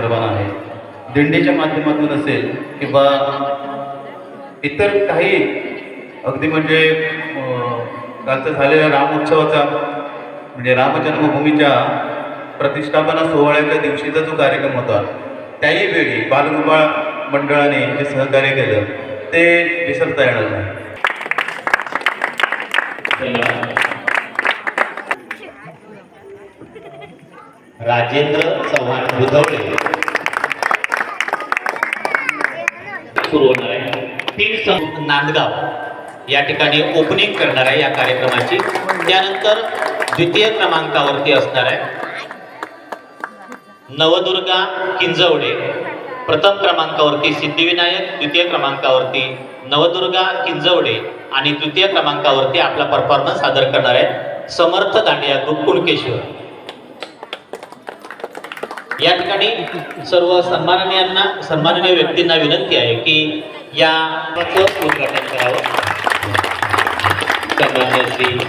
सर्वांना आहे. दिंडीच्या माध्यमातून असेल किंवा इतर काही अगदी म्हणजे अं, कालचा झालेल्या राम उत्सवाचा म्हणजे रामजन्मभूमीच्या प्रतिष्ठापना सोहळ्याच्या दिवशीचा जो कार्यक्रम होता त्याही वेळी बालगोपाळ मंडळाने जे सहकार्य केलं ते विसरता येणार नाही. राजेंद्र चव्हाण बुधवले. सुरू होणार आहे. तीन सम- नांदगाव या ठिकाणी ओपनिंग करणार आहे या कार्यक्रमाची. त्यानंतर द्वितीय क्रमांकावरती असणार आहे. नवदुर्गा किंजवडे. प्रथम क्रमांकावरती सिद्धिविनायक द्वितीय क्रमांकावरती नवदुर्गा किंजवडे आणि तृतीय क्रमांकावरती आपला परफॉर्मन्स सादर करणार आहे समर्थ दांडिया ग्रुप कुणकेश्वर या ठिकाणी सर्व सन्माननीयांना सन्माननीय व्यक्तींना विनंती आहे की या उद्घाटन करावं. सन्मान्य श्री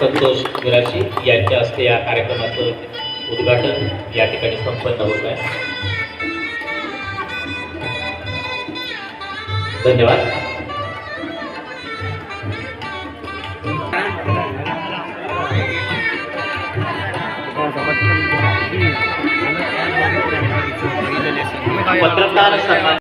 संतोष गुराशी यांच्या हस्ते या कार्यक्रमाचं उद्घाटन या ठिकाणी संपन्न होत आहे. धन्यवाद. पत्रकार सन्मान